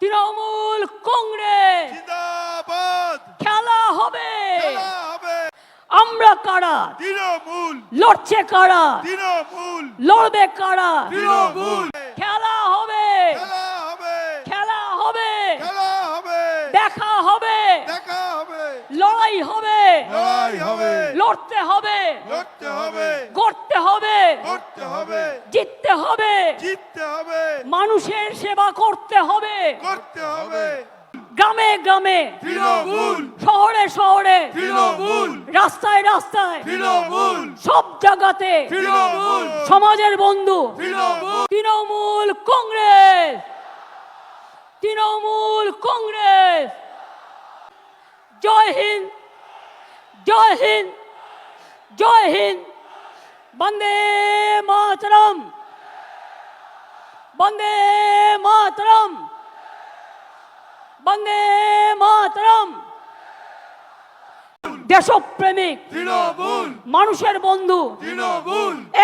তৃণমূল কংগ্রেস। খেলা হবে। আমরা কারা? তৃণমূল। লড়ছে কারা? তৃণমূল। লড়বে কারা? তৃণমূল। খেলা হবে। খেলা হবে। খেলা হবে। দেখা হবে। দেখা হবে। লড়াই হবে। লড়াই হবে। লড়তে হবে। লড়তে হবে। করতে হবে। করতে হবে। জিততে হবে। জিততে হবে। মানুষের সেবা করতে হবে। করতে হবে। গ্রামে গ্রামে। তৃণমূল। শহরে শহরে। তৃণমূল। রাস্তায় রাস্তায়। তৃণমূল। সব জায়গাতে। তৃণমূল। সমাজের বন্ধু। তৃণমূল। তৃণমূল কংগ্রেস। তৃণমূল কংগ্রেস। জয় হিন্দ। জয় হিন্দ জয় হিন্দ। বন্দে মাতরম বন্দে মাতরম বন্দে মাতরম। দেশপ্রেমিক মানুষের বন্ধু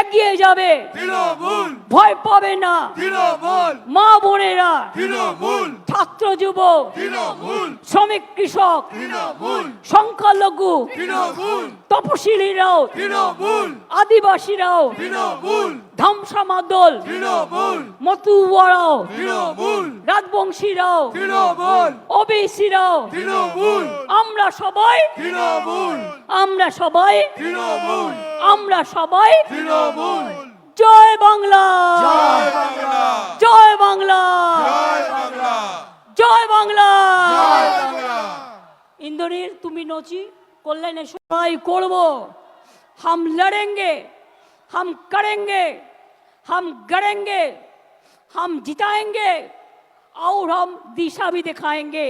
এগিয়ে যাবে। ভয় পাবে না। মা বোনেরা ছাত্র যুবক। শ্রমিক কৃষক। সংখ্যালঘু। তপশিলীরাও। আদিবাসীরাও। ধামসা মাদল। মতুয়ারাও। রাজবংশীরাও। ওবিসিরাও। আমরা সবাই আমরা সবাই আমরা সবাই তৃণমূল জয় বাংলা জয় বাংলা জয় বাংলা জয় বাংলা জয় বাংলা জয় বাংলা इंद्रनील তুমি নচি কল্যাণে সবাই করব हम लड़ेंगे हम करेंगे हम गड़ेंगे हम जिताएंगे और हम दिशा भी दिखाएंगे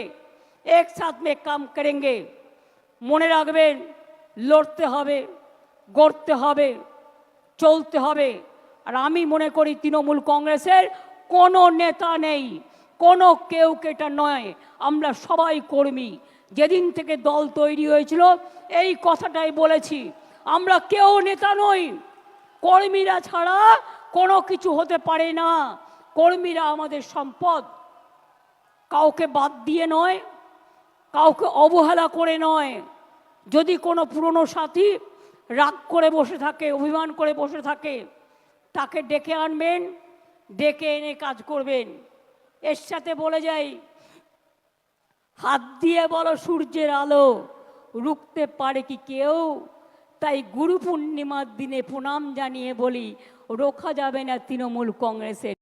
एक साथ में काम करेंगे মনে রাখবেন লড়তে হবে গড়তে হবে চলতে হবে আর আমি মনে করি তৃণমূল কংগ্রেসের কোনো নেতা নেই কোনো কেউ কেটা নয়, আমরা সবাই কর্মী। যেদিন থেকে দল তৈরি হয়েছিল, এই কথাটাই বলেছি, আমরা কেউ নেতা নই, কর্মীরা ছাড়া কোনো কিছু হতে পারে না, কর্মীরা আমাদের সম্পদ। কাউকে বাদ দিয়ে নয়, কাউকে অবহেলা করে নয়। যদি কোনো পুরনো সাথী রাগ করে বসে থাকে, অভিমান করে বসে থাকে, তাকে ডেকে আনবেন, ডেকে এনে কাজ করবেন। এর সাথে বলে যাই, হাত দিয়ে বলো সূর্যের আলো, রুখতে পারে কি কেউ? তাই গুরু পূর্ণিমার দিনে প্রণাম জানিয়ে বলি, রোখা যাবে না তৃণমূল কংগ্রেসের